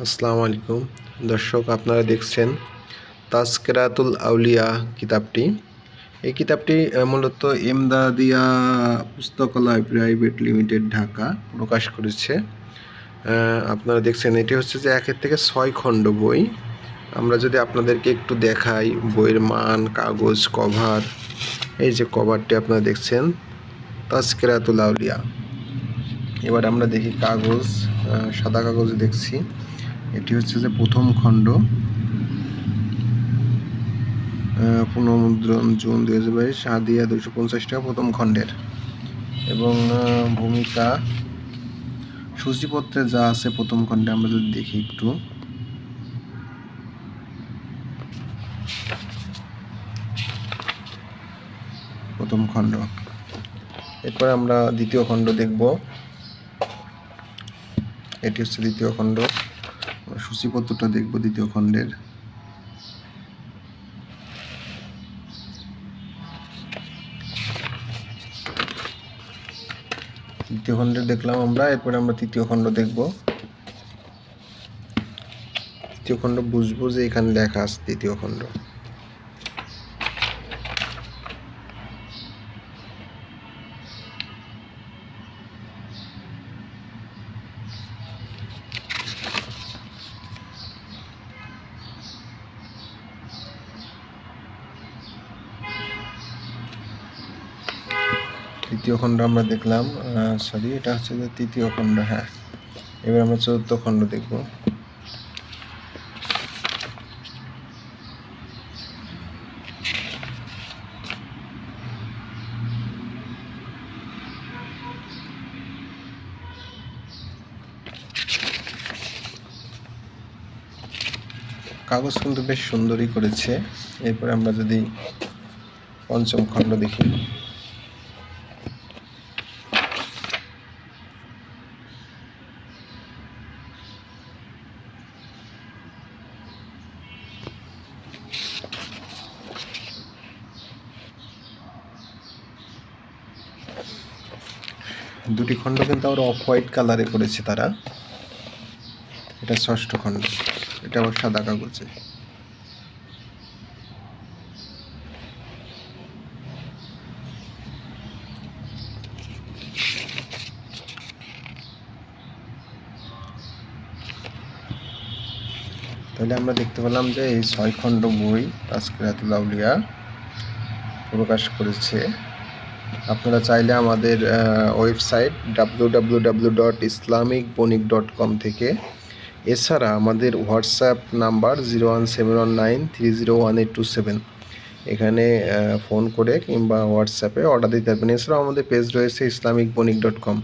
আসসালামু আলাইকুম। দর্শক, আপনারা দেখছেন তাস্কেরাতুল আউলিয়া কিতাবটি। এই কিতাবটি মূলত এমদাদিয়া পুস্তকালয় প্রাইভেট লিমিটেড, ঢাকা প্রকাশ করেছে। আপনারা দেখছেন, এটি হচ্ছে যে একের থেকে ছয় খণ্ড বই। আমরা যদি আপনাদেরকে একটু দেখাই, বইয়ের মান, কাগজ, কভার, এই যে কভারটি আপনারা দেখছেন তাস্কেরাতুল আউলিয়া। এবার আমরা দেখি কাগজ সাদা কাগজ দেখছি। এটি হচ্ছে যে প্রথম খণ্ড পুনর্মুদ্রণ জুন দুই হাজার বাইশ হাদিয়া দুশো পঞ্চাশ টাকা প্রথম খণ্ডের। এবং ভূমিকা, সূচিপত্রে যা আছে প্রথম খণ্ডে আমরা যদি দেখি একটু। প্রথম খণ্ড। এরপরে আমরা দ্বিতীয় খণ্ড দেখব। এটি হচ্ছে দ্বিতীয় খণ্ড। সূচিপত্রটা দেখব দ্বিতীয় খণ্ডের। দ্বিতীয় খণ্ডে দেখলাম আমরা, এরপরে আমরা তৃতীয় খণ্ড দেখব। তৃতীয় খণ্ড বুঝব যে এখানে লেখা আছে তৃতীয় খণ্ড। তৃতীয় খণ্ড আমরা দেখলাম সরি এটা হচ্ছে যে তৃতীয় খণ্ড হ্যাঁ। এবার আমরা চতুর্থ খণ্ড দেখব। কাগজ কিন্তু বেশ সুন্দরই করেছে। এরপরে আমরা যদি পঞ্চম খণ্ড দেখি। দুটি খণ্ড কিন্তু আবার অফ হোয়াইট কালারে করেছে তারা। এটা ষষ্ঠ খণ্ড। এটা আবার সাদা কাগজে। তাহলে আমরা দেখতে পেলাম যে এই ছয় খণ্ড বই তাস্কিরাতুল আউলিয়া প্রকাশ করেছে। আপনারা চাইলে আমাদের website W dot Islamic Bonik dot com থেকে। এছাড়া আমাদের WhatsApp number zero one seven one nine three zero one eight two seven এখানে ফোন করে কিংবা হোয়াটসঅ্যাপে অর্ডার দিতে পারবেন। এছাড়াও আমাদের পেজ রয়েছে ইসলামিক বণিক ডট কম